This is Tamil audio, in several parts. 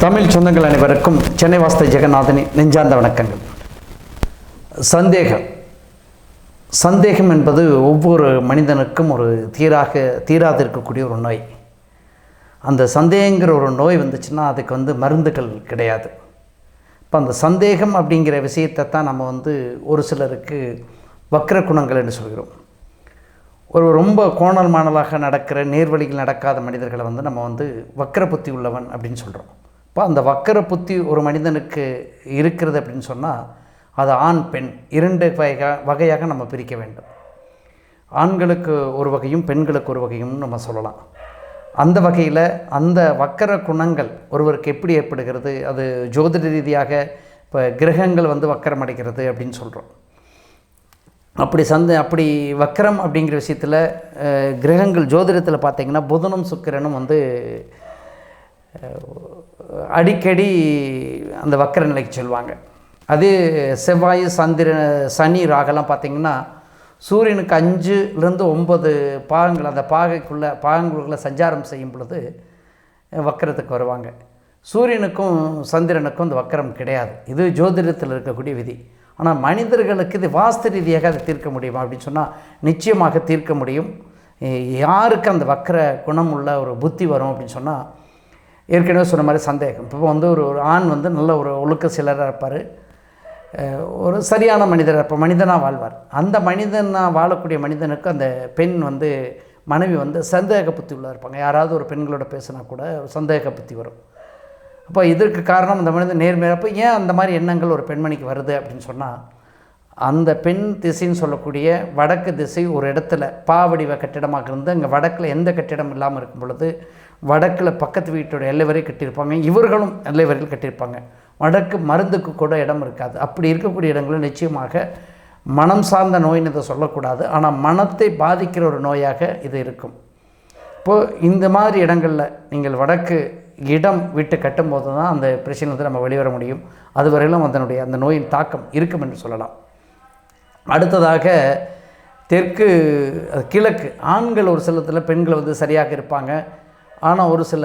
தமிழ் சொந்தங்கள் அனைவருக்கும் சென்னை வாஸ்தை ஜெகநாதனின் நெஞ்சார்ந்த வணக்கங்கள். சந்தேகம். சந்தேகம் என்பது ஒவ்வொரு மனிதனுக்கும் ஒரு தீராக தீராது இருக்கக்கூடிய ஒரு நோய். அந்த சந்தேகங்கிற ஒரு நோய் வந்துச்சுன்னா அதுக்கு வந்து மருந்துகள் கிடையாது. இப்போ அந்த சந்தேகம் அப்படிங்கிற விஷயத்தை தான் நம்ம வந்து ஒரு சிலருக்கு வக்ர குணங்கள் என்று சொல்கிறோம். ஒரு ரொம்ப கோணல் மாணலாக நடக்கிற நேர்வழியில் நடக்காத மனிதர்களை வந்து நம்ம வந்து வக்கர புத்தி உள்ளவன் அப்படின்னு சொல்கிறோம் இப்போ அந்த வக்கர புத்தி ஒரு மனிதனுக்கு இருக்கிறது அப்படின்னு சொன்னால் அது ஆண் பெண் இரண்டு வகையாக வகையாக நம்ம பிரிக்க வேண்டும். ஆண்களுக்கு ஒரு வகையும் பெண்களுக்கு ஒரு வகையும் நம்ம சொல்லலாம். அந்த வகையில் அந்த வக்கர குணங்கள் ஒருவருக்கு எப்படி ஏற்படுகிறது அது ஜோதிட ரீதியாக இப்போ கிரகங்கள் வந்து வக்கரம் அடைகிறது அப்படின்னு சொல்கிறோம் அப்படி சந்த அப்படி வக்கரம் அப்படிங்கிற விஷயத்தில் கிரகங்கள் ஜோதிடத்தில் பார்த்திங்கன்னா புதனும் சுக்கிரனும் வந்து அடிக்கடி அந்த வக்கர நிலைக்கு செல்வாங்க. அது செவ்வாய் சந்திரன் சனி ராகெல்லாம் பார்த்திங்கன்னா சூரியனுக்கு அஞ்சுலேருந்து ஒம்பது பாகங்கள் அந்த பாகைக்குள்ளே பாகங்களுக்குள்ளே சஞ்சாரம் செய்யும் பொழுது வக்கரத்துக்கு வருவாங்க. சூரியனுக்கும் சந்திரனுக்கும் இந்த வக்கரம் கிடையாது. இது ஜோதிடத்தில் இருக்கக்கூடிய விதி. ஆனால் மனிதர்களுக்கு இது வாஸ்து ரீதியாக அதை தீர்க்க முடியுமா அப்படின்னு சொன்னால் நிச்சயமாக தீர்க்க முடியும். யாருக்கு அந்த வக்கர குணம் உள்ள ஒரு புத்தி வரும் அப்படின்னு சொன்னால் ஏற்கனவே சொன்ன மாதிரி சந்தேகம். இப்போ வந்து ஒரு ஒரு ஆண் வந்து நல்ல ஒரு ஒழுக்க சிலராக இருப்பார். ஒரு சரியான மனிதர் இப்போ மனிதனாக வாழ்வார். அந்த மனிதனாக வாழக்கூடிய மனிதனுக்கு அந்த பெண் வந்து மனைவி வந்து சந்தேக புத்தி உள்ள இருப்பாங்க. யாராவது ஒரு பெண்களோட பேசினா கூட ஒரு சந்தேக புத்தி வரும். அப்போ இதற்கு காரணம் அந்த மனிதன் நேர்மையாக ஏன் அந்த மாதிரி எண்ணங்கள் ஒரு பெண்மணிக்கு வருது அப்படின்னு சொன்னால் அந்த பெண் திசைன்னு சொல்லக்கூடிய வடக்கு திசை ஒரு இடத்துல பாவடிவ கட்டிடமாக இருந்து அங்கே வடக்கில் எந்த கட்டிடம் இல்லாமல் இருக்கும் பொழுது வடக்கில் பக்கத்து வீட்டோட எல்லை வரை கட்டியிருப்பாங்க. இவர்களும் எல்லை வரையில் கட்டியிருப்பாங்க. வடக்கு மருந்துக்கு கூட இடம் இருக்காது. அப்படி இருக்கக்கூடிய இடங்களில் நிச்சயமாக மனம் சார்ந்த நோயின்னு இதை சொல்லக்கூடாது. ஆனால் மனத்தை பாதிக்கிற ஒரு நோயாக இது இருக்கும். இப்போது இந்த மாதிரி இடங்களில் நீங்கள் வடக்கு இடம் விட்டு கட்டும்போது தான் அந்த பிரச்சனையிலிருந்து நம்ம வெளிவர முடியும். அதுவரையிலும் அதனுடைய அந்த நோயின் தாக்கம் இருக்கும் என்று சொல்லலாம். அடுத்ததாக தெற்கு கிழக்கு. ஆண்கள் ஒரு சிலத்தில் பெண்கள் வந்து சரியாக இருப்பாங்க. ஆனால் ஒரு சில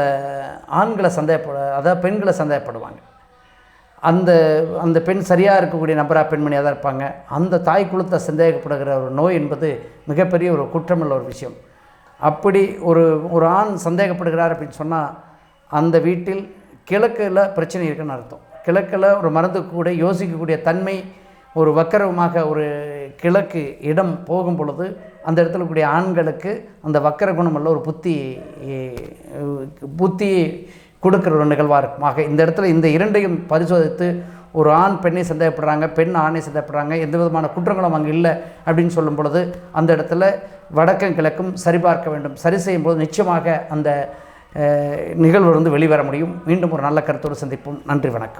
ஆண்களை சந்தேகப்பட அதாவது பெண்களை சந்தேகப்படுவாங்க. அந்த அந்த பெண் சரியாக இருக்கக்கூடிய நபராக பெண்மணியாக தான் இருப்பாங்க. அந்த தாய் குலத்தை சந்தேகப்படுகிற ஒரு நோய் என்பது மிகப்பெரிய ஒரு குற்றமுள்ள ஒரு விஷயம். அப்படி ஒரு ஒரு ஆண் சந்தேகப்படுகிறார் அப்படின்னு சொன்னால் அந்த வீட்டில் கிழக்கில் பிரச்சனை இருக்குன்னு அர்த்தம். கிழக்கில் ஒரு மருந்து யோசிக்கக்கூடிய தன்மை ஒரு வக்கரமாக ஒரு கிழக்கு இடம் போகும் பொழுது அந்த இடத்துல கூடிய ஆண்களுக்கு அந்த வக்கர குணமல்ல ஒரு புத்தி புத்தி கொடுக்குற ஒரு நிகழ்வாக இருக்கும். ஆக இந்த இடத்துல இந்த இரண்டையும் பரிசோதித்து ஒரு ஆண் பெண்ணை சந்தேகப்படுறாங்க பெண் ஆணை சந்தேகப்படுறாங்க எந்த விதமான குற்றங்களும் அங்கே இல்லை அப்படின்னு சொல்லும் பொழுது அந்த இடத்துல வடக்கும் கிழக்கும் சரிபார்க்க வேண்டும். சரி செய்யும்போது நிச்சயமாக அந்த நிகழ்வு வந்து வெளிவர முடியும். மீண்டும் ஒரு நல்ல கருத்தோடு சந்திப்போம். நன்றி வணக்கம்.